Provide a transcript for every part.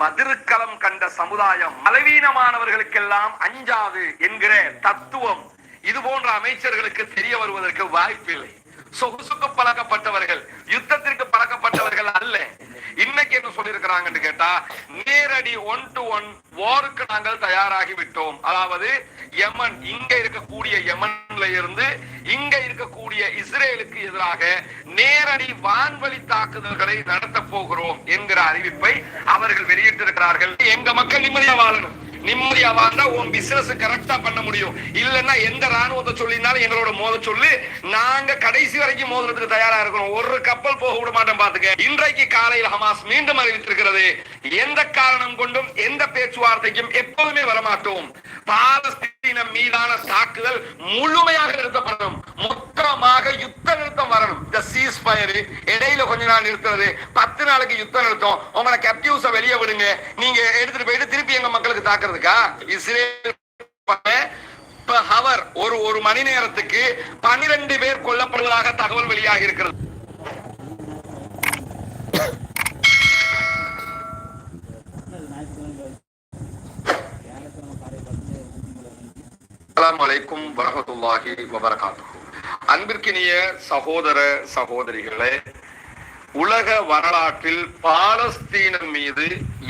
அதாவது பதிர்களம் கண்ட சமுதாயம் பலவீனமானவர்களுக்கெல்லாம் அஞ்சாது என்கிற தத்துவம் இது போன்ற அமைச்சர்களுக்கு தெரிய வருவதற்கு வாய்ப்பில்லை. சொகுசுக்கு பழக்கப்பட்டவர்கள் யுத்தத்திற்கு பழக்கப்பட்டவர்கள் அல்ல. இன்னைக்கு என்ன சொல்லியிருக்கிறாங்கன்னு கேட்டா நேரடி ஒன் டு ஒன் வாருக்கு நாங்கள் தயாராகி விட்டோம். அதாவது யமன் இங்க இருக்கக்கூடிய யமன்ல இருந்து இங்க இருக்கக்கூடிய இஸ்ரேலுக்கு எதிராக நேரடி வான்வழி தாக்குதல்களை நடத்த போகிறோம் என்கிற அறிவிப்பை அவர்கள் வெளியிட்டிருக்கிறார்கள். எங்க மக்கள் நிம்மதியா வாழணும். நிம்மதியா வாழ்ந்தா உன் பிசினஸ் கரெக்டா பண்ண முடியும். இல்லைன்னா எந்த ராணுவத்தை சொல்லினாலும் எங்களோட மோத சொல்லு. நாங்க கடைசி வரைக்கும் மோதுறதுக்கு தயாரா இருக்கணும் ஒரு கப்பல் போக விட மாட்டோம் பாத்துக்க. இன்றைக்கு காலையில் ஹமாஸ் மீண்டும் அறிவித்திருக்கிறது. எந்த காரணம் கொண்டும் எந்த பேச்சுவார்த்தைக்கும் எப்போதுமே வரமாட்டோம். பாலஸ்தீனம் மீதான தாக்குதல் முழுமையாக நிறுத்தப்படணும் மொத்தமாக யுத்த நிறுத்தம் வரணும். இந்த சீஸ் ஃபயர் இடையில கொஞ்ச நாள் நிறுத்துறது. பத்து நாளைக்கு யுத்த நிறுத்தம். உங்களை கேப்டிவ்ஸ வெளியே விடுங்க. நீங்க எடுத்துட்டு போயிட்டு திருப்பி எங்க தாக்குறதுக்கா? இஸ்ரேல் ஹவர் ஒரு ஒரு மணி நேரத்துக்கு பனிரெண்டு பேர் கொல்லப்படுவதாக தகவல் வெளியாகி இருக்கிறது. அஸ்ஸலாமு அலைக்கும் வரஹ்மத்துல்லாஹி வபரகாத்துஹு. அன்பிற்கினிய சகோதர சகோதரிகளே உலக வரலாற்றில் பாலஸ்தீனம் மீது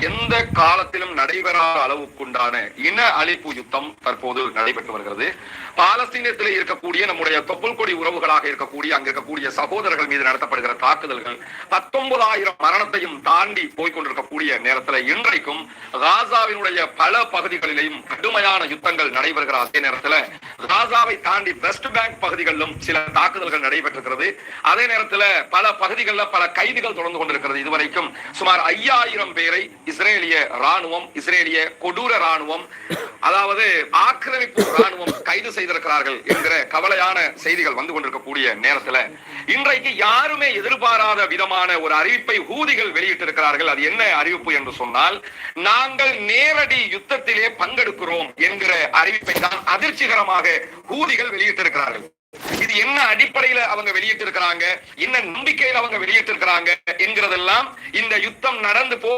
எந்த காலத்திலும் நடைபெறாத அளவுக்குண்டான இன அழிப்பு யுத்தம் தற்போது நடைபெற்று வருகிறது. பாலஸ்தீனத்தில் இருக்கக்கூடிய நம்முடைய தொப்புள் கொடி உறவுகளாக இருக்கக்கூடிய அங்க இருக்கக்கூடிய சகோதரர்கள் மீது நடத்தப்படுகிற தாக்குதல்கள் பத்தொன்பதாயிரம் மரணத்தையும் தாண்டி போய்கொண்டிருக்கக்கூடிய நேரத்தில் இன்றைக்கும் காசாவினுடைய பல பகுதிகளிலேயும் கடுமையான யுத்தங்கள் நடைபெறுகிற அதே நேரத்தில் காசாவை தாண்டி வெஸ்ட் பேங்க் பகுதிகளிலும் சில தாக்குதல்கள் நடைபெற்றிருக்கிறது. அதே நேரத்தில் பல பகுதிகளில் பல கைதுகள் தொடர்ந்து கொண்டிருக்கிறது இதுவரைக்கும். சுமார் ஐயாயிரம் பேரை இஸ்ரேலிய ராணுவம் இஸ்ரேலிய கொடூர ராணுவம் அதாவது ஆக்கிரமிப்பு ராணுவம் கைது செய்திருக்கிறார்கள் என்கிற கவலையான செய்திகள் வந்து கொண்டிருக்கக்கூடிய நேரத்தில் இன்றைக்கு யாருமே எதிர்பாராத விதமான ஒரு அறிவிப்பை ஹூதிகள் வெளியிட்டிருக்கிறார்கள். அது என்ன அறிவிப்பு என்று சொன்னால் நாங்கள் நேரடி யுத்தத்திலே பங்கெடுக்கிறோம் என்கிற அறிவிப்பை தான் அதிர்ச்சிகரமாக ஹூதிகள் வெளியிட்டிருக்கிறார்கள். இது என்ன அடிப்படையில அவங்க வெளியிட்டிருக்கிறாங்க? என்ன நம்பிக்கையில அவங்க வெளியிட்டிருக்கிறாங்க? என்கிறதெல்லாம் இந்த யுத்தம் நடந்து போ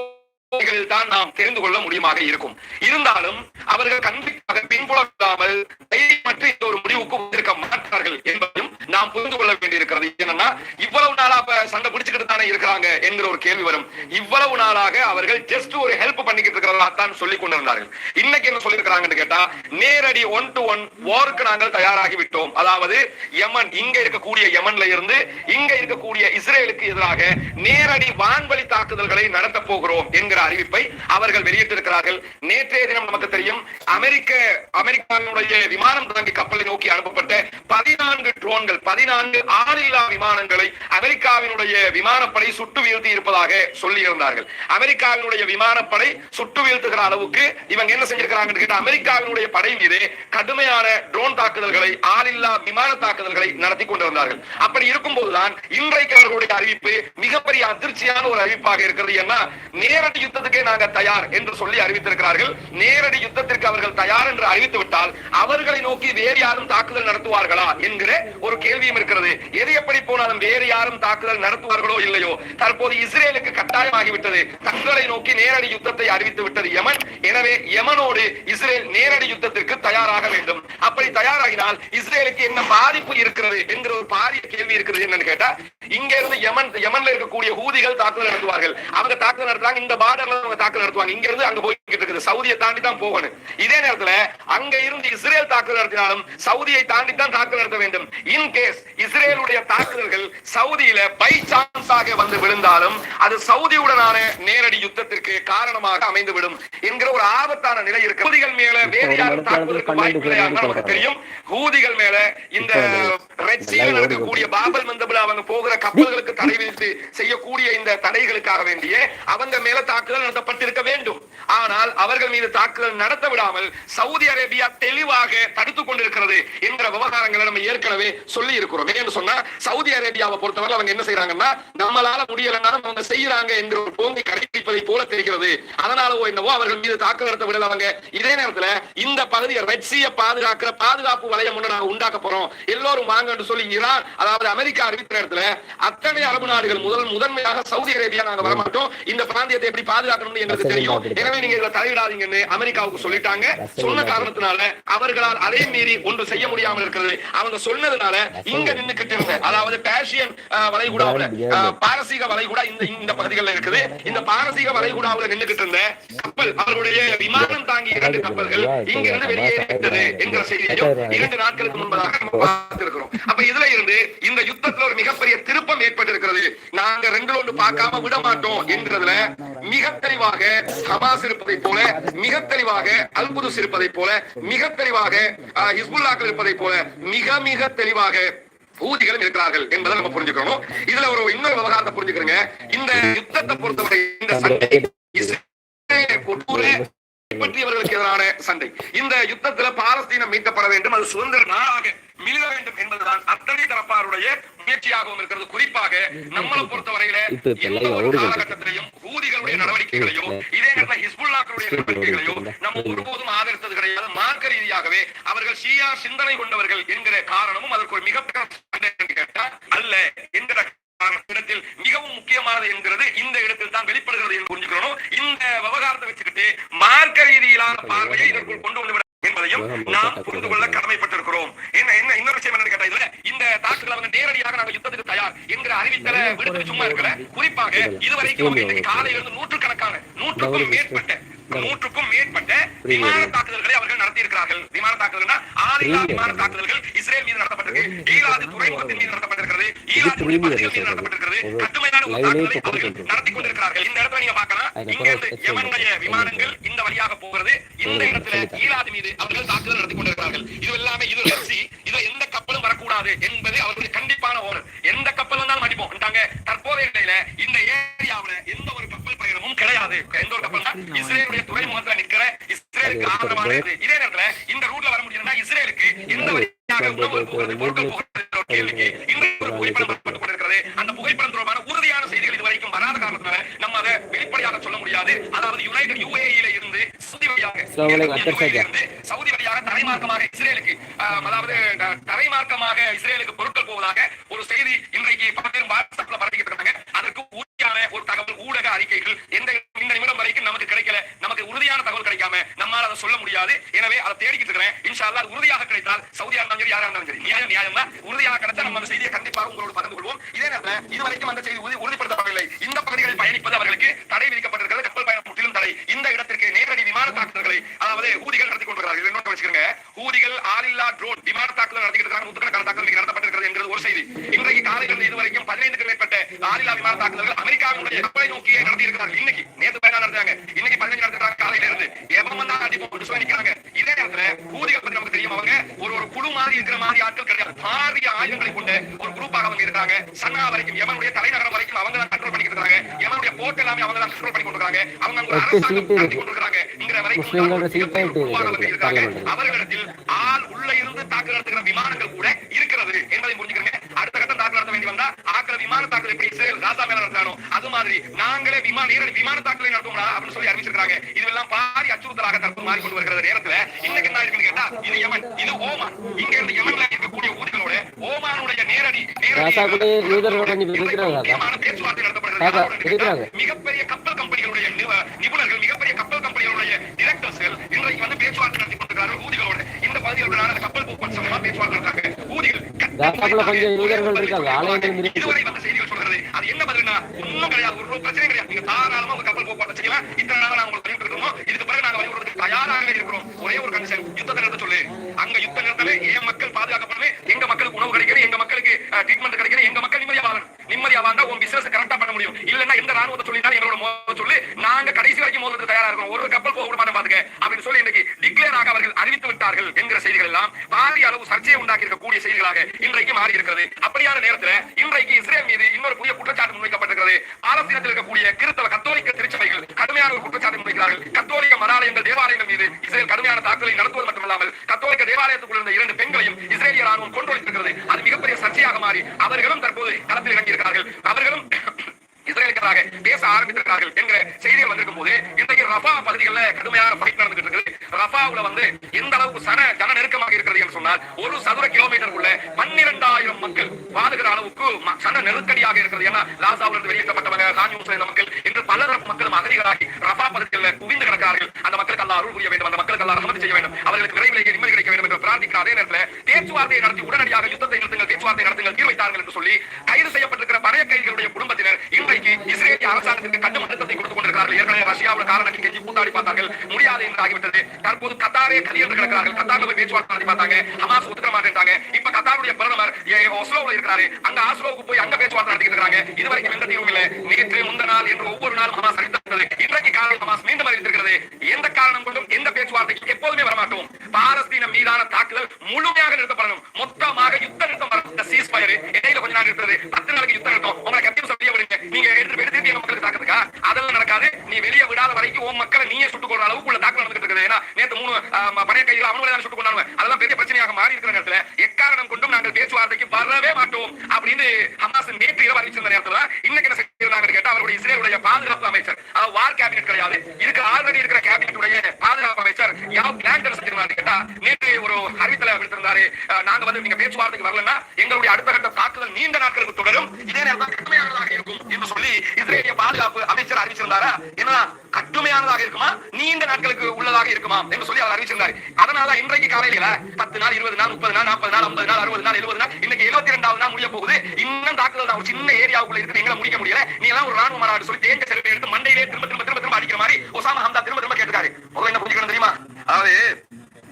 தான் நாம் தெரிந்து கொள்ள முடியுமாக இருக்கும். இருந்தாலும் அவர்கள் கண்டிப்பாக பின்புலமில்லாமல் தைரியமற்ற இந்த ஒரு முடிவுக்கு வந்திருக்க மாட்டார்கள் என்பதையும் நாம் புரிந்து கொள்ள வேண்டியிருக்கிறது. என்னன்னா இவ்வளவு நாளா சண்டை பிடிச்சுக்கிட்டு தானே இருக்கிறாங்க என்கிற ஒரு கேள்வி வரும். இவ்வளவு நாளாக அவர்கள் ஜஸ்ட் ஒரு ஹெல்ப் பண்ணிக்கிட்டு இருக்கிறதா தான் சொல்லி கொண்டிருந்தார்கள். இன்னைக்கு என்ன சொல்லியிருக்கிறாங்கன்னு கேட்டா நேரடி ஒன் டு ஒன் வாருக்கு நாங்கள் தயாராகி விட்டோம். அதாவது யமன் இங்க இருக்கக்கூடிய யமன்ல இருந்து இங்க இருக்கக்கூடிய இஸ்ரேலுக்கு எதிராக நேரடி வான்வழி தாக்குதல்களை நடத்த போகிறோம் என்கிற அறிவிப்பை அவர்கள் வெளியிட்டிருக்கிறார்கள். நேற்றைய தினம் நமக்கு தெரியும் அமெரிக்க அமெரிக்காவினுடைய விமானம் தொடங்கி கப்பலை நோக்கி அனுப்பப்பட்ட பதினான்கு ட்ரோன்கள் பதினான்கு ஆளில்லா விமானங்களை அமெரிக்காவினுடைய விமானப்படை சுட்டு வீழ்த்தி இருப்பதாக சொல்லி இருந்தார்கள் அமெரிக்காவினுடைய விமானப்படை சுட்டு வீழ்த்துகிற அளவுக்கு இவங்க என்ன செஞ்சிருக்கிறாங்க கேட்டா அமெரிக்காவினுடைய படை மீது கடுமையான ட்ரோன் தாக்குதல்களை ஆளில்லா விமான தாக்குதல்களை நடத்தி கொண்டிருந்தார்கள். அப்படி இருக்கும்போதுதான் இன்றைக்கு அவர்களுடைய அறிவிப்பு மிகப்பெரிய அதிர்ச்சியான ஒரு அறிவிப்பாக இருக்கிறது. என்ன நேரடி யுத்தத்துக்கே நாங்க தயார் என்று சொல்லி அறிவித்திருக்கிறார்கள். நேரடி யுத்தத்திற்கு அவர்கள் தயார் என்று அறிவித்து விட்டால் அவர்களை நோக்கி வேறு யாரும் தாக்குதல் நடத்துவார்களா என்கிற ஒரு கேள்வியும் இருக்கிறது. எது எப்படி போனாலும் வேறு யாரும் தாக்குதல் நடத்துவார்களோ இல்லையோ? தற்போது இஸ்ரேலுக்கு கட்டாயமாகிவிட்டது. தங்களை நோக்கி நேரடி யுத்தத்தை அறிவித்து விட்டது யமன். எனவே யமனோடு இஸ்ரேல் நேரடி யுத்தத்திற்கு தயாராக வேண்டும். அப்படி தயாராகினால் இஸ்ரேலுக்கு என்ன பாதிப்பு இருக்கிறது என்கிற ஒரு பாரிய கேள்வி இருக்கிறது என்னன்னு கேட்டா இங்க இருந்து யமன் யமன்ல இருக்கக்கூடிய ஹூதிகள் தாக்குதல் நடத்துவார்கள். அவங்க தாக்குதல் நடத்துறாங்க இந்த பார்டர்ல அவங்க தாக்குதல் நடத்துவாங்க. இங்க இருந்து அங்க போய்கிட்டு இருக்குது. சவுதியை தாண்டி தான் போகணும். இதே நேரத்துல அங்க இருந்து இஸ்ரேல் தாக்குதல் நடத்தினாலும் சவுதியை தாண்டி தான் தாக்குதல் நடத்த வேண்டும். இன் கேஸ் இஸ்ரேலுடைய தாக்குதல்கள் சவுதியில பை சான்ஸாக வந்து விழுந்தாலும் அது சவுதியுடனான நேரடி யுத்தத்திற்கு காரணமாக அமைந்து விடும் என்கிற ஒரு ஆபத்தான நிலை இருக்கு. ஹூதிகள் மேல வேறு யாரும் தாக்குவதற்கு வாய்ப்பு இல்லையா நமக்கு தெரியும். ஹூதிகள் மேல இந்த சீல நடக்கக்கூடிய பாபல் மந்தபுல அவங்க போகிற கப்பல்களுக்கு தடை விதித்து செய்யக்கூடிய இந்த தடைகளுக்காக வேண்டிய அவங்க மேல தாக்குதல் நடத்தப்பட்டிருக்க வேண்டும். ஆனால் அவர்கள் மீது தாக்குதல் நடத்த விடாமல் சவுதி அரேபியா தெளிவாக தடுத்துக் கொண்டிருக்கிறது என்கிற விவகாரங்களை நம்ம ஏற்கனவே சொல்லி இருக்கிறோம் ஏன்னு சொன்னா சவுதி அரேபியாவை பொறுத்தவரை அவங்க என்ன செய்யறாங்கன்னா நம்மளால முடியலன்னாலும் அவங்க செய்யறாங்க என்கிற ஒரு போங்கை கடைபிடிப்பது போல தெரிகிறது. அதனாலவோ என்னவோ அவர்கள் மீது தாக்குதல் நடத்த விடல அவங்க இதே நேரத்துல இந்த பகுதியை ரெட்சியை பாதுகாக்கிற பாதுகாப்பு வலயம் ஒண்ணு நாங்க உண்டாக்க போறோம். எல்லோரும் வாங்க என்று சொல்லி ஈரான் அதாவது அமெரிக்கா அறிவித்த நேரத்துல அத்தனை அரபு நாடுகள் முதல் முதன்மையாக சவுதி அரேபியா நாங்க வரமாட்டோம். இந்த பிராந்தியத்தை எப்படி பாதுகாக்கணும்னு எங்களுக்கு தெரியும். எனவே நீங்க இதுல தலையிடாதீங்கன்னு அமெரிக்காவுக்கு சொல்லிட்டாங்க. சொன்ன காரணத்தினால அவர்களால் அதே மீறி ஒன்று செய்ய முடியாமல் இருக்கிறது. அவங்க சொன்னதுனால இங்க நின்னுக்கிட்டு இருந்த அதாவது பேஷியன் வளைகுடாவுல. பாரசீக வளைகுடா இந்த இந்த பகுதிகளில் இருக்குது. இந்த பாரசீக வளைகுடாவுல நின்னுக்கிட்டு இருந்த கப்பல் அவர்களுடைய விமானம் தாங்கி இரண்டு கப்பல்கள் இங்கிருந்து வெளியேறிவிட்டது என்கிற செய்தியையும் இரண்டு நாட்களுக்கு முன்பதாக நம்ம பார்த்திருக்கிறோம். அப்ப இதுல இருந்து இந்த யுத்தத்துல ஒரு மிகப்பெரிய திருப்பம் ஏற்பட்டிருக்கிறது. நாங்க ரெண்டு ஒன்று பார்க்காம விட மாட்டோம் என்கிறதுல மிக தெளிவாக ஹமாஸ் இருப்பதை போல மிக தெளிவாக அல்புதுஸ் இருப்பதை போல மிக தெளிவாக ஹிஸ்புல்லாக்கள் இருப்பதை போல மிக மிக தெளிவாக ஊதிகளும் இருக்கிறார்கள் என்பதை நம்ம புரிஞ்சுக்கணும் இதுல ஒரு இன்னொரு விவகாரத்தை புரிஞ்சுக்கிறோங்க. இந்த யுத்தத்தை பொறுத்தவரை இந்த சண்டை பற்றியவர்களுக்கு எதிரான சண்டை. இந்த யுத்தத்துல பாலஸ்தீனம் மீட்கப்பட வேண்டும். அது சுதந்திர நாடாக மிளிர வேண்டும் என்பதுதான் அத்தனை தரப்பாருடைய முயற்சியாகவும் இருக்கிறது. குறிப்பாக நம்மளை பொறுத்தவரையில எந்த ஒரு. காலகட்டத்திலையும் ஊதிகளுடைய நடவடிக்கைகளையோ இதே நேரத்தில் ஹிஸ்புல்லாக்களுடைய நடவடிக்கைகளையோ நம்ம ஒருபோதும் ஆதரித்தது கிடையாது. மார்க்க ரீதியாகவே அவர்கள் ஷியா சிந்தனை கொண்டவர்கள் என்கிற காரணமும் அதற்கு ஒரு மிகப்பெரிய அல்ல என்கிற இடத்தில் மிகவும் முக்கியமானது என்கிறது. இந்த இடத்தில் தான் வெளிப்படுகிறது என்று புரிஞ்சுக்கணும் இந்த விவகாரத்தை வச்சுக்கிட்டு மார்க்க ரீதியிலான பார்வையை இதற்குள் கொண்டு வந்து என்பதையும் நாம் புரிந்து கொள்ள கடமைப்பட்டிருக்கிறோம். என்ன என்ன இன்னொரு விஷயம் என்னன்னு கேட்டா இதுல இந்த தாக்குதல் அவங்க நேரடியாக நாங்கள் யுத்தத்துக்கு தயார் என்கிற அறிவித்தல விடுத்து சும்மா இருக்கல குறிப்பாக இதுவரைக்கும் காலையிலிருந்து நூற்றுக்கணக்கான நூற்றுக்கும் மேற்பட்ட நூற்றுக்கும் மேற்பட்ட விமான தாக்குதல்களை அவர்கள் நடத்தி இருக்கிறார்கள் விமான தாக்குதல்னா விமான தாக்குதல்கள் இஸ்ரேல் மீது நடத்தப்பட்டிருக்கு. ஈராது துறைமுகத்தின் மீது நடத்தப்பட்டிருக்கிறது. ஈராது மீது நடத்தப்பட்டிருக்கிறது. கடுமையான ஒரு தாக்குதலை அவர்கள் நடத்தி கொண்டிருக்கிறார்கள் இந்த இடத்துல நீங்க பார்க்கலாம். இங்க இருந்து யமனுடைய விமானங்கள் இந்த வழியாக போகிறது. இந்த இடத்துல ஈராது மீது அவர்கள் தாக்குதல் நடத்தி கொண்டிருக்கிறார்கள் இது எல்லாமே இது ரசி இது எந்த கப்பலும் வரக்கூடாது என்பது அவர்களுடைய கண்டிப்பான ஓனர் எந்த கப்பல் வந்தாலும் அடிப்போம். தற்போதைய நிலையில இந்த எந்த ஒரு கப்பல் இஸ்ரேலுடைய துறைமுகத்துல நிக்கிற இஸ்ரேலுக்கு ஆதரவான இது. நேரத்துல இந்த ரூட்ல வர முடியும்னா இஸ்ரேலுக்கு எந்த வழியாக உணவு கேள்விக்கு ஒரு புகைப்படம் கொண்டிருக்கிறது. அந்த புகைப்படம் தொடர்பான உறுதியான செய்திகள் இதுவரைக்கும் வராத காரணத்தினால நம்ம அதை வெளிப்படையாக சொல்ல முடியாது. அதாவது யுனைடெட் யுஏஇல இருந்து சவுதி வழியாக சவுதி வழியாக தரைமார்க்கமாக இஸ்ரேலுக்கு ஆஹ், அதாவது தரைமார்க்கமாக இஸ்ரேலுக்கு பொருட்கள் போவதாக ஒரு செய்தி இன்றைக்கு பலரும் வாட்ஸ்அப்ல பரப்பிக்கிட்டு இருக்காங்க அதற்கு உறுதியான ஒரு தகவல் ஊடக அறிக்கைகள் எந்த இந்த நிமிடம் வரைக்கும் நமக்கு கிடைக்கல நமக்கு உறுதியான தகவல் கிடைக்காம நம்மால அதை சொல்ல முடியாது எனவே அதை தேடிக்கிட்டு இருக்கிறேன். இன்ஷா அல்லா உறுதியாக கிடைத்தால் சவுதி இருந்தாலும் சரி யாரா இருந்தாலும் சரி. நியாயம் நியாயம் தான் உறுதியாக கிடைச்சா நம்ம அந்த செய்தியை கண்டிப்பாக உங்களோடு பகிர்ந்து கொள்வோம். இதே நேரத்தில் இதுவரைக்கும் அந்த செய்தி உறுதிப்படுத்தப்படவில்லை. இந்த பகுதிகளில் பயணிப்பது அவர்களுக்கு தடை விதிக்கப்பட்டிருக்கிறது. கப்பல் பயணம் முற்றிலும் தடை. இந்த இடத்திற்கு நேரடி விமான தாக்குதல்களை அதாவது ஊதிகள் நடத்தி கொண்டிருக்கிறார்கள். இதை வச்சுக்கோங்க. ஊதிகள் ஆளில்லா ட்ரோன் விமான தாக்குதல் நடத்திட்டு இருக்காங்க நூற்றுக்கணக்கான தாக்குதல் நடத்தப்பட்டிருக்கிறது என்கிறது ஒரு செய்தி. இன்றைக்கு காலையில் இதுவரைக்கும் பதினைந்துக்கு மேற்பட்ட ஆளில்லா விமான தாக்குதல்கள் அமெரிக்காவுடைய கப்பலை நோக்கியே நடத்தி இருக்கிறார்கள் இன்னைக்கு நேற்று பயணம் நடத்தாங்க இன்னைக்கு பதினஞ்சு நடத்துறாங்க காலையில இருந்து எவன் வந்தா அடிப்போம் போட்டு சொல்லி நிக்கிறாங்க இதே நேரத்துல ஊதிகள் பத்தி நமக்கு தெரியும் அவங்க ஒரு ஒரு குழு மாதிரி இருக்கிற மாதிரி ஆட்கள் கிடையாது. பாரிய ஆயுதங்களை கொண்ட ஒரு குரூப்பாக அவங்க இருக்காங்க. சன்னா வரைக்கும் எவனுடைய தலைநகரம் வரைக்கும் அவங்க தான் கண்ட்ரோல் இருக்காங்க. எவனுடைய போர்ட் எல்லாமே அவங்க தான் கண்ட்ரோல் பண்ணி கொண்டிருக்காங்க. அவங்க அரசாங்கம் நடத்தி கொண்டிருக்காங்க. இங்கிற வரைக்கும் முஸ்லிம்களோட தான் சீட்டை ஒரு குழுவாக அவங்க இருக்கு இருக்காங்க. பார்லிமெண்ட்ல. அவர்களிடத்தில் ஆள் உள்ள இருந்து தாக்குதல் நடத்துகிற விமானங்கள் கூட இருக்கிறது என்பதை புரிஞ்சுக்கிறேன் அடுத்த கட்டம் தாக்குதல் நடத்த வேண்டி வந்தா ஆக்கிற விமான தாக்குதல் எப்படி இஸ்ரேல் காசா மேல நடத்தானோ? அது மாதிரி நாங்களே விமான நேரடி விமான தாக்குதலை நடத்துவோம்டா அப்படின்னு சொல்லி அறிவிச்சிருக்காங்க இதெல்லாம் பாரி அச்சுறுத்தலாக தற்போது மாறிக்கொண்டு வருகிற நேரத்துல. இன்னைக்கு என்ன இருக்குன்னு கேட்டா இது யமன் இது ஓமான். இங்க இருந்து யமன்ல இருக்கக்கூடிய ஊதிகளோட ஓமானுடைய நேரடி ராசாக்குள்ளே யூதர்கள் கொஞ்சம் பேர் இருக்கிறாங்க ராசா. முக்கியமான பேச்சுவார்த்தை நடத்தப்படுகிறது. ராசா, யாரோட கேட்டா, இருக்கிறாங்க. மிகப்பெரிய கப்பல் கம்பெனிகளுடைய நிப- நிபுணர்கள் மிகப்பெரிய கப்பல் கம்பெனிகளுடைய டிரெக்டர்ஸ்கள் இன்றைக்கு வந்து பேச்சுவார்த்தை நடத்தி கொண்டிருக்கிறார்கள். ஊதிகளோட. இந்த அந்த கப்பல் போக்குவரத்து சம்பந்தமா பேச்சுவார்த்தை நடத்தாங்க ஊதிகள் கொஞ்சம் இருக்காங்க. ஆலயங்கள் இருக்கு. இதுவரை வந்த செய்திகள் சொல்றது அது என்ன பதில்னா ஒண்ணும் கிடையாது ஒரு பிரச்சனை கிடையாது நீங்க தாராளமா உங்க கப்பல் போக்குவரத்து வச்சுக்கலாம் இத்தனை நாள் நாங்க உங்களுக்கு இருக்கோம் இதுக்கு பிறகு நாங்க வழிவிடுறதுக்கு தயாராகவே இருக்கிறோம். ஒரே ஒரு கண்டிஷன் யுத்தத்தை நிறுத்த சொல்லு. அங்க யுத்த நேரத்துல என் மக்கள் பாதுகாக்கப்படணும் எங்க மக்களுக்கு உணவு கிடைக்கணும் எங்க மக்களுக்கு ட்ரீட்மெண்ட் கிடைக்கணும் எங்க மக்கள் நிம்மதியா வாழணும் நிம்மதியா வாழ்ந்தா உன் பிசினஸ் கரெக்டா பண்ண முடியும் இல்லன்னா எந்த ராணுவத்தை சொல்லினாலும் எங்களோட மோத சொல்லு நாங்க கடைசி வரைக்கும் மோதுறதுக்கு தயாரா இருக்கோம் ஒரு கப்பல் போக விட மாட்டோம் பாத்துக்க அப்படின்னு சொல்லி இன்னைக்கு டிக்ளேர் ஆக அவர்கள் அறிவித்து என்கிற செய்திகள் எல்லாம் பாரிய அளவு சர்ச்சையை உண்டாக்கி இருக்கக்கூடிய செய்திகளாக இன்றைக்கு மாறி இருக்கிறது அப்படியான நேரத்தில் இன்றைக்கு இஸ்ரேல் மீது இன்னொரு புதிய குற்றச்சாட்டு முன்வைக்கப்பட்டிருக்கிறது. பாலஸ்தீனத்தில் இருக்கக்கூடிய கிறிஸ்தவ கத்தோலிக்க திருச்சபைகள் கடுமையான ஒரு குற்றச்சாட்டு முன்வைக்கிறார்கள். கத்தோலிக்க மடாலயங்கள் தேவாலயங்கள் மீது இஸ்ரேல் கடுமையான தாக்குதலை நடத்துவது மட்டுமல்லாமல் கத்தோலிக்க தேவாலயத்துக்குள் இருந்த இரண்டு பெண்களையும் இஸ்ரேலிய ராணுவம் கொண்டு அது மிகப்பெரிய சர்ச்சையாக மாறி அவர்களும் தற்போது களத்தில் இறங்கியிருக்கிறார்கள். அவர்களும் இஸ்ரேலுக்காக பேச ஆரம்பித்திருக்கிறார்கள் என்கிற செய்திகள் வந்திருக்கும் போது இன்றைக்கு ரஃபா பகுதிகளில் கடுமையான ஃபைட் நடந்துட்டு இருக்குது. ரஃபாவுல வந்து எந்த அளவுக்கு சன ஜன நெருக்கமாக இருக்கிறது என்று சொன்னால் ஒரு சதுர கிலோமீட்டர் உள்ள பன்னிரெண்டாயிரம் மக்கள் வாழுகிற அளவுக்கு சன நெருக்கடியாக இருக்கிறது. ஏன்னா லாசாவில் இருந்து வெளியேற்றப்பட்டவங்க காஞ்சூர் சேர்ந்த மக்கள் என்று பல மக்களும் அகதிகளாகி ரஃபா பகுதிகளில் குவிந்து கிடக்கிறார்கள். அந்த மக்களுக்கு எல்லாம் அருள் புரிய வேண்டும். அந்த மக்களுக்கு எல்லாம் அனுமதி செய்ய வேண்டும். அவர்களுக்கு விரைவிலேயே நிம்மதி கிடைக்க வேண்டும் என்று பிரார்த்திக்கிற அதே நேரத்தில் பேச்சுவார்த்தையை நடத்தி உடனடியாக யுத்தத்தை நிறுத்துங்கள் பேச்சுவார்த்தை நடத்துங்கள் தீர்வை தாருங்கள் என்று சொல்லி கைது செய்யப்பட்டிருக்கிற பழைய கைதிகளுடைய குடும்பத்தினர் இன்றைய இன்றைக்கு இஸ்ரேலிய அரசாங்கத்திற்கு கடும் அழுத்தத்தை கொடுத்துக் கொண்டிருக்கிறார்கள். ஏற்கனவே ரஷ்யாவில் காரணம் கெஞ்சி கூத்தாடி பார்த்தார்கள். முடியாது என்று ஆகிவிட்டது. தற்போது கத்தாரே கதி கிடக்கிறார்கள். கத்தாரில் போய் பேச்சுவார்த்தை நடத்தி பார்த்தாங்க. ஹமாஸ் ஒத்துக்க மாட்டேன்ட்டாங்க இப்ப கத்தாருடைய பிரதமர் ஒஸ்லோவில் இருக்கிறாரு. அங்க ஆஸ்லோவுக்கு போய் அங்க பேச்சுவார்த்தை நடத்திட்டு இருக்காங்க. இதுவரைக்கும் எந்த தீர்வும் இல்லை. நேற்று முந்த நாள் என்று ஒவ்வொரு நாளும் ஹமாஸ் அறிவித்திருக்கிறது இன்றைக்கு காரணம் ஹமாஸ் மீண்டும் அறிந்திருக்கிறது. எந்த காரணம் கொண்டும் எந்த பேச்சுவார்த்தைக்கு எப்போதுமே வரமாட்டோம். பாலஸ்தீனம் மீதான தாக்குதல் முழுமையாக நிறுத்தப்படணும். மொத்தமாக யுத்த நிறுத்தம் வரும் இந்த சீஸ் ஃபயர் இடையில கொஞ்ச நாள் இருக்கிறது பத்து நாளைக்கு யுத்த நிறுத்தம் உங்களுக்கு கத்தியும் சொல்லிய விடுங்க நீங்க எடுத்து எடுத்து எங்க அதெல்லாம் நடக்காது. நீ வெளியே விடாத வரைக்கும் உன் மக்களை நீயே சுட்டுக் கொள்ற அளவுக்கு உள்ள தாக்கல் நடந்துட்டு இருக்குது. ஏன்னா நேத்து மூணு பழைய கையில் அவனுங்களே தான் சுட்டுக் கொண்டாங்க அதெல்லாம் பெரிய பிரச்சனையாக மாறி இருக்கிற நேரத்தில் எக்காரணம் கொண்டும் நாங்கள் பேச்சுவார்த்தைக்கு வரவே மாட்டோம் அப்படின்னு ஹமாஸ் நேற்று இரவு அறிவிச்சிருந்த நேரத்தில் இன்னைக்கு என்ன செய்யறாங்க கேட்டா அவருடைய இஸ்ரேலுடைய பாதுகாப்பு அமைச்சர் அதாவது வார் கேபினட் கிடையாது இருக்கிற ஆல்ரெடி இருக்கிற கேபினட்டுடைய பாதுகாப்பு அமைச்சர் யாவ் பிளான் செஞ்சிருந்தாரு கேட்டா நேற்று ஒரு அறிவித்தலை விடுத்திருந்தாரு. நாங்க வந்து நீங்க பேச்சுவார்த்தைக்கு வரலன்னா எங்களுடைய அடுத்த கட்ட தாக்குதல் நீண்ட நாட்களுக்கு தொடரும். இதே நேரத்தில் கடுமையானதாக இருக்கும் என்று சொல்லி இஸ்ரேலிய பாதுகாப்பு அறிவிச்சிருந்தாரா ஏன்னா கடுமையானதாக இருக்குமா? நீண்ட நாட்களுக்கு உள்ளதாக இருக்குமா? என்று சொல்லி அவர் அறிவிச்சிருந்தாரு. அதனால இன்றைக்கு காலையில பத்து நாள் இருபது நாள் முப்பது நாள் நாற்பது நாள் ஐம்பது நாள் அறுபது நாள் எழுபது நாள் இன்னைக்கு எழுபத்தி ரெண்டாவது நாள் முடிய போகுது. இன்னும் தாக்குதல் தான். ஒரு சின்ன ஏரியாவுக்குள்ள இருக்கு எங்களை முடிக்க முடியல. நீ எல்லாம் ஒரு ராணுவ மாநாடு சொல்லி தேங்க செல்வ எடுத்து மண்டையிலே திரும்ப திரும்ப திரும்ப திரும்ப அடிக்கிற மாதிரி ஒசாமா ஹம்தா திரும்ப திரும்ப கேட்டுக்காரு முதல்ல என்ன புரிஞ்சுக்கணும் தெரியுமா? அதாவது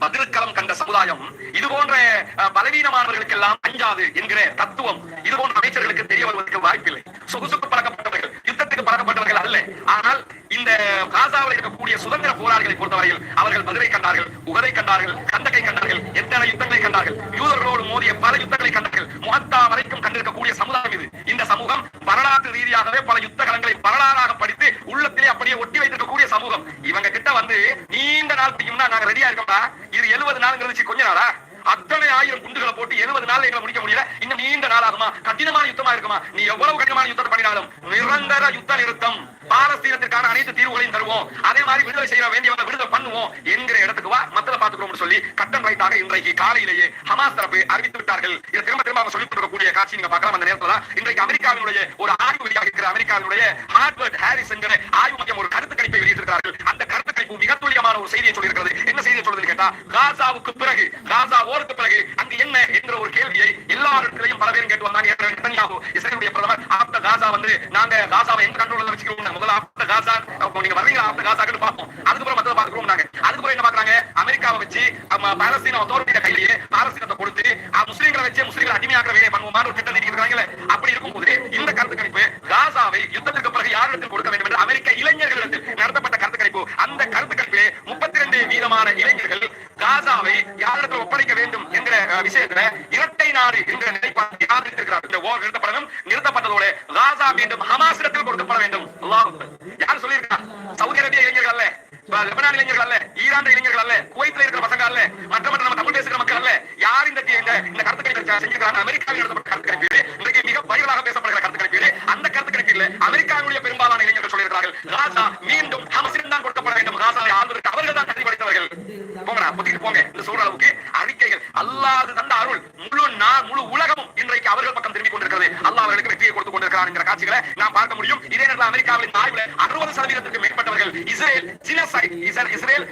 பதில்களம் கண்ட சமுதாயம் இது போன்ற அஹ், பலவீனமானவர்களுக்கெல்லாம் அஞ்சாது என்கிற தத்துவம் இது போன்ற அமைச்சர்களுக்கு தெரிய வருவதற்கு வாய்ப்பில்லை. சொகுசுக்கு பழக்கப்பட்டவர்கள் யுத்தத்துக்கு பழக்கப்பட்டவர்கள் அல்ல ஆனால் இந்த காசாவில் இருக்கக்கூடிய சுதந்திர போராளிகளை பொறுத்தவரையில் அவர்கள் மதுரை கண்டார்கள் உகதை கண்டார்கள் கந்தகை கண்டார்கள் எத்தனை யுத்தங்களை கண்டார்கள் யூதர்களோடு மோதிய பல யுத்தங்களை கண்டார்கள். முகத்தா வரைக்கும் கண்டிருக்கக்கூடிய சமுதாயம் இது. இந்த சமூகம் வரலாற்று ரீதியாகவே பல யுத்த கலங்களை வரலாறாக படித்து உள்ளத்திலே அப்படியே ஒட்டி வைத்திருக்கக்கூடிய சமூகம். இவங்க கிட்ட வந்து நீண்ட நாள் பிடிக்கும்னா நாங்க ரெடியா இருக்கோம்டா. இது எழுபது நாளுங்கிறது கொஞ்ச நாளா? அத்தனை ஆயிரம் குண்டுகளை போட்டு எழுபது நாள் எங்களை முடிக்க முடியல. இன்னும் நீண்ட நாள் ஆகுமா கடினமான யுத்தமா இருக்குமா? நீ எவ்வளவு கடினமான யுத்தத்தை பண்ணினாலும் நிரந்தர யுத்த நிறுத்தம். பாலஸ்தீனத்திற்கான அனைத்து தீர்வுகளையும் தருவோம். அதே மாதிரி விடுதலை செய்ய வேண்டியவங்க விடுதலை பண்ணுவோம் என்கிற இடத்துக்கு வா மத்தல பாத்துக்கிறோம் சொல்லி கட்டன் ரைட்டாக இன்றைக்கு காலையிலேயே ஹமாஸ் தரப்பு அறிவித்து விட்டார்கள். இதை திரும்ப திரும்ப அவங்க சொல்லிக் கொடுக்கக்கூடிய காட்சி நீங்க பார்க்கலாம். அந்த நேரத்துல இன்றைக்கு அமெரிக்காவினுடைய ஒரு ஆய்வு வெளியாக இருக்கிற அமெரிக்காவினுடைய ஹார்வர்ட் ஹாரிஸ் என்கிற ஆய்வு மையம் ஒரு கருத்து கணிப்பை வெளியிட்டிருக்கிறார்கள் அந்த கருத்து மிக துல்லியமான ஒரு செய்தியை சொல்லியிருக்கிறது. என்ன செய்தியை சொல்றது கேட்டா காசாவுக்கு பிறகு காசா ஓருக்கு பிறகு அங்கு என்ன என்ற ஒரு கேள்வியை எல்லா இடத்திலையும் பல பேரும் கேட்டு வந்தாங்க. ஏற்கனவே நெத்தன்யாகு, இஸ்ரேலுடைய பிரதமர் ஆப்த காசா வந்து நாங்க காசாவை எந்த கண்ட்ரோல்ல வச்சுக்கிறோம் முதல்ல ஆப்த காசா நீங்க வர்றீங்களா? ஆப்த காசாக்கு பார்ப்போம். அதுக்கப்புறம் மத்தத பாக்குறோம் நாங்க. அதுக்கப்புறம் என்ன பாக்குறாங்க அமெரிக்காவை வச்சு அம்ம பாலஸ்தீன அத்தாரிட்டியோட கையிலேயே பாலஸ்தீனத்தை கொடுத்து முஸ்லீம்களை வச்சு முஸ்லீம்களை அடிமையாக்குற வேலையை பண்ணுவோமான்னு ஒரு திட்டம் இருக்கிறாங்க அப்படி இருக்கும்போது இந்த கருத்து கணிப்பு காசாவை யுத்தத்திற்கு பிறகு யாரிடத்தில் கொடுக்க வேண்டும் என்று அமெரிக்க இளைஞர்களிடத்தில் நடத்தப்பட்ட கருத்து கணிப்பு அந்த கருத்து கணிப்பிலே முப்பத்தி ரெண்டு வீதமான இளைஞர்கள் காசாவை யாரிடத்தில் ஒப்படைக்க வேண்டும் என்கிற அஹ், விஷயத்துல இரட்டை நாடு என்கிற யார் இருக்கிறார் இந்த ஓர் நிறுத்தப்படணும். நிறுத்தப்பட்டதோடு காசா மீண்டும் ஹமாசிடத்தில் கொடுக்கப்பட வேண்டும். யார் சொல்லியிருக்கா? சவுதி அரேபிய இளைஞர்கள் அல்ல. லெபனான் இளைஞர்கள் அல்ல. ஈரான் இளைஞர்கள் அல்ல. குவைத்தில் இருக்கிற பசங்க அல்ல. மற்ற மற்ற நம்ம தமிழ் பேசுகிற மக்கள் அல்ல. யார் இந்த இந்த இந்த செஞ்சிருக்காங்க? அமெரிக்காவில் ഇസ്രയേൽ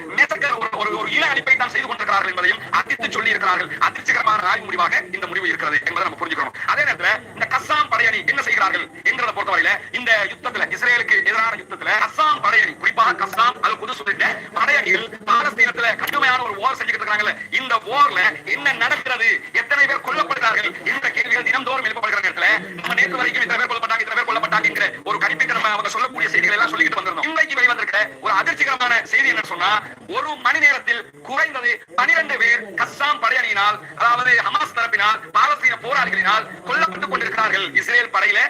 செய்கிறார்கள் பொறுத்தவரையில இந்த யுத்தத்துல இஸ்ரேலுக்கு எதிரான யுத்தத்துல கஸ்ஸாம் படையணி குறிப்பாக கஸ்ஸாம் அது புது சொல்லிட்ட படையணிகள் பாலஸ்தீனத்துல கடுமையான ஒரு ஓர் செஞ்சுக்கிட்டு இருக்காங்கல்ல இந்த ஓர்ல என்ன நடக்கிறது? எத்தனை பேர் கொல்லப்படுகிறார்கள்? என்ற கேள்விகள் தினந்தோறும் எழுப்பப்படுகிற நேரத்துல நம்ம நேற்று வரைக்கும் இத்தனை பேர் கொல்லப்பட்டாங்க இத்தனை பேர் கொல்லப்பட்டாங்க ஒரு கணிப்பிட்டு நம்ம அவங்க சொல்லக்கூடிய செய்திகள் எல்லாம் சொல்லிக்கிட்டு வந்திருந்தோம். இன்றைக்கு வெளிவந்திருக்கிற ஒரு அதிர்ச்சிகரமான செய்தி என்ன சொன்னா ஒரு மணி நேரத்தில் குறைந்தது பனிரெண்டு பேர் கஸ்ஸாம் படையணியினால் அதாவது ஹமாஸ் தரப்பினால் பாலஸ்தீன போராளிகளினால் கொல்லப்பட்டுக் கொண்டிருக்கிறார்கள் இஸ்ரேல் படையில.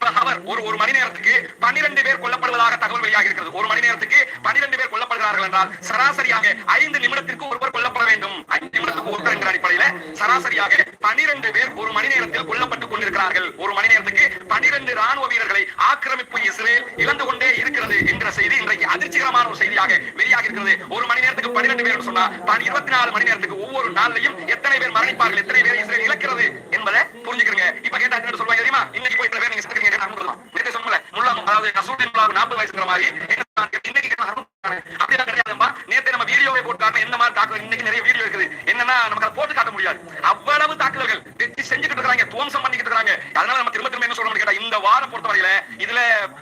ஒரு ஒரு மணி நேரத்துக்கு பன்னிரண்டு பேர் கொல்லப்படுவதாக தகவல் வெளியாகி இருக்கிறது. ஒரு மணி நேரத்துக்கு பன்னிரண்டு பேர் கொல்லப்படுகிறார்கள் என்றால் சராசரியாக ஐந்து நிமிடத்திற்கு ஒருவர் கொல்லப்பட வேண்டும். ஐந்து நிமிடத்துக்கு ஒருவர் என்ற அடிப்படையில சராசரியாக பன்னிரண்டு பேர் ஒரு மணி நேரத்தில் கொல்லப்பட்டுக் கொண்டிருக்கிறார்கள். ஒரு மணி நேரத்துக்கு பன்னிரண்டு ராணுவ வீரர்களை ஆக்கிரமிப்பு இஸ்ரேல் இழந்து கொண்டே இருக்கிறது என்ற செய்தி இன்றைக்கு அதிர்ச்சிகரமான ஒரு செய்தியாக வெளியாகி இருக்கிறது. ஒரு மணி நேரத்துக்கு பன்னிரண்டு பேர் சொன்னா இருபத்தி நாலு மணி நேரத்துக்கு ஒவ்வொரு நாளையும் எத்தனை பேர் மரணிப்பார்கள் எத்தனை பேர் இஸ்ரேல் இழக்கிறது என்பதை புரிஞ்சுக்கிறீங்க. இப்ப கேட்டா என்ன சொல்லுவாங்க தெரியுமா? இன்னைக்கு போய் இத்தனை பேர் நீங்க செத்துறீங்க நேற்று சொல்லல முல்லா அதாவது நசூத்தின் முல்லா நாற்பது வயசுங்கிற மாதிரி இன்னைக்கு அப்படிலாம் கிடையாதுமா நேற்று நம்ம வீடியோவை போட்டு காட்டணும் என்ன மாதிரி தாக்குதல் இன்னைக்கு நிறைய வீடியோ இருக்குது. என்னன்னா நமக்கு அதை போட்டு காட்ட முடியாது. அவ்வளவு தாக்குதல்கள் வெற்றி செஞ்சுட்டு இருக்காங்க துவம்சம் பண்ணிக்கிட்டு இருக்காங்க அதனால நம்ம திரும்ப திரும்ப என்ன சொல்லணும் கேட்டா இந்த வாரம் பொறுத்தவரையில இதுல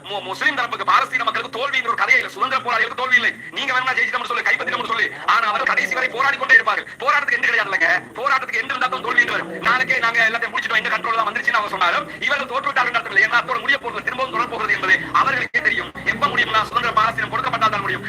மு- முஸ்லிம் தரப்புக்கு பாலஸ்தீன மக்களுக்கு தோல்விங்கிற ஒரு கதையில சுதந்திர போராளிகளுக்கு தோல்வி இல்லை. நீங்க வேணா ஜெயிச்சிட்டோம்னு சொல்லி கைப்பற்றிட்டோம்னு சொல்லி. ஆனா அவர் கடைசி வரை போராடி கொண்டே இருப்பார்கள். போராட்டத்துக்கு எந்த கிடையாது இல்லைங்க. போராட்டத்துக்கு எந்த இருந்தாலும் தோல்வி வரும். நாளைக்கே நாங்க எல்லாத்தையும் முடிச்சிட்டோம். எங்க கண்ட்ரோல் தான் வந்துருச்சுன்னு அவங்க சொன்னாலும் இவர்கள் தோற்று விட்டார்கள் அர்த்தம் இல்லை. ஏன்னா அத்தோட முடிய போகிறது திரும்பவும் தொடர போகிறது என்பது அவர்களுக்கு தெரியும் எப்ப முடியும்னா சுதந்திர பாலஸ்தீனம் கொடுக்கப்பட்டால் தான் முடியும்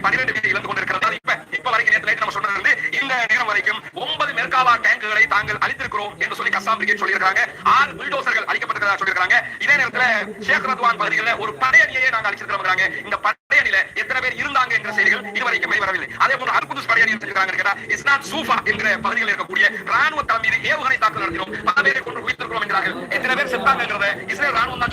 ஒரு மணி பன்னிரண்டு இழந்து கொண்டிருக்கிறது இப்ப இப்ப வரைக்கும் நேற்று நைட்டு நம்ம சொன்னது இந்த நேரம் வரைக்கும் ஒன்பது மெர்காவா டேங்குகளை தாங்கள் அளித்திருக்கிறோம் என்று சொல்லி கசாம் பிரிகேட் சொல்லியிருக்காங்க ஆறு புல்டோசர்கள் அளிக்கப்பட்டிருக்கிறதா சொல்லியிருக்காங்க இதே நேரத்துல ஷேக் ரத்வான் பகுதிகளில் ஒரு படையணியை நாங்க அளிச்சிருக்கிறோம் இந்த படையணியில எத்தனை பேர் இருந்தாங்க என்ற செய்திகள் இதுவரைக்கும் வெளிவரவில்லை. அதே போல அல்குதுஸ் படையணி செஞ்சிருக்காங்க கேட்டா இஸ்னாத் சூஃபா என்கிற பகுதிகளில் இருக்கக்கூடிய ராணுவ தலைமையில் ஏவுகணை தாக்குதல் நடத்தினோம். பல பேரை கொண்டு குவித்திருக்கிறோம் என்கிறார்கள். எத்தனை பேர் செத்தாங்கிறத இஸ்ரேல் ராணுவம் தான்